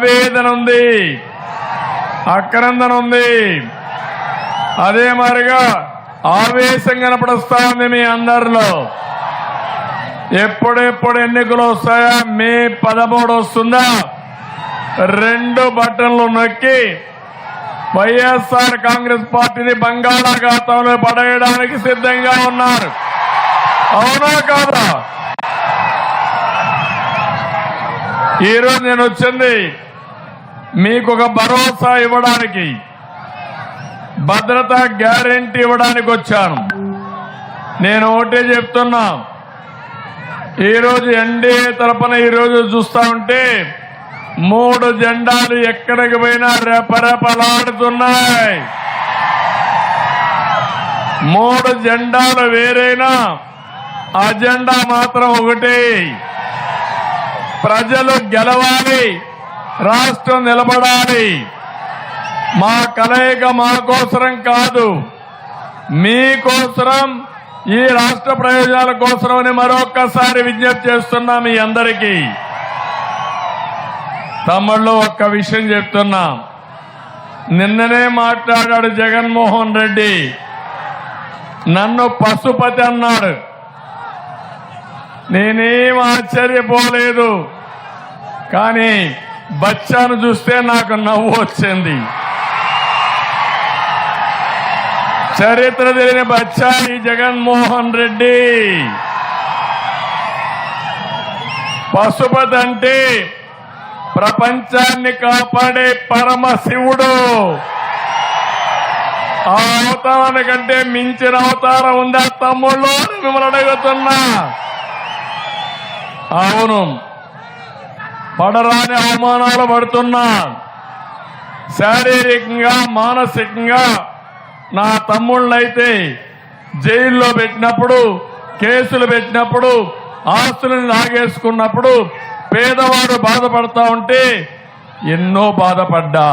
ఆవేదన ఉంది. అక్రందన ఉంది. అదే మారిగా ఆవేశం కనపడుస్తా ఉంది మీ అందరిలో. ఎప్పుడెప్పుడు ఎన్నికలు వస్తాయా? మే పదమూడు వస్తుందా? రెండు బటన్లు నొక్కి వైఎస్ఆర్ కాంగ్రెస్ పార్టీని బంగాళాఖాతంలో పడేయడానికి సిద్ధంగా ఉన్నారు. అవునా కాదా? ఈరోజు నేను వచ్చింది మీకు ఒక భరోసా ఇవ్వడానికి భద్రత గ్యారెంటీ ఇవ్వడానికి వచ్చాను. నేను ఒకటే చెప్తున్నా. ఈరోజు ఎన్డీఏ తరపున ఈరోజు చూస్తా ఉంటే మూడు జెండాలు ఎక్కడికి పోయినా రెపరెపలాడుతున్నాయి. మూడు జెండాలు వేరైనా అజెండా మాత్రం ఒకటే. ప్రజలు గెలవాలి. రాష్ట్రం నిలబడాలి. మా కలయిక మా కోసరం కాదు. మీకోసరం ఈ రాష్ట్ర ప్రయోజనాల కోసమని మరొక్కసారి విజ్ఞప్తి చేస్తున్నా మీ అందరికీ. తమ్ముళ్ళు ఒక్క విషయం చెప్తున్నా. నిన్ననే మాట్లాడాడు జగన్మోహన్ రెడ్డి. నన్ను పశుపతి అన్నాడు. నేనేం ఆశ్చర్యపోలేదు. కానీ బచ్చాను చూస్తే నాకు నవ్వు వచ్చింది. చరిత్ర తెలియని బచ్చా ఈ జగన్మోహన్ రెడ్డి. పశుపతి అంటే ప్రపంచాన్ని కాపాడే పరమశివుడు ఆ అవతారానికంటే మించిన అవతారం ఉందా తమ్ముళ్ళు అని మిమ్మల్ని అడుగుతున్నా. అవును. పడరాని అవమానాలు పడుతున్నా. శారీరకంగా మానసికంగా నా తమ్ముళ్ళైతే జైల్లో పెట్టినప్పుడు కేసులు పెట్టినప్పుడు ఆస్తులను లాగేసుకున్నప్పుడు పేదవాడు బాధపడతా ఉంటే ఎన్నో బాధపడ్డా.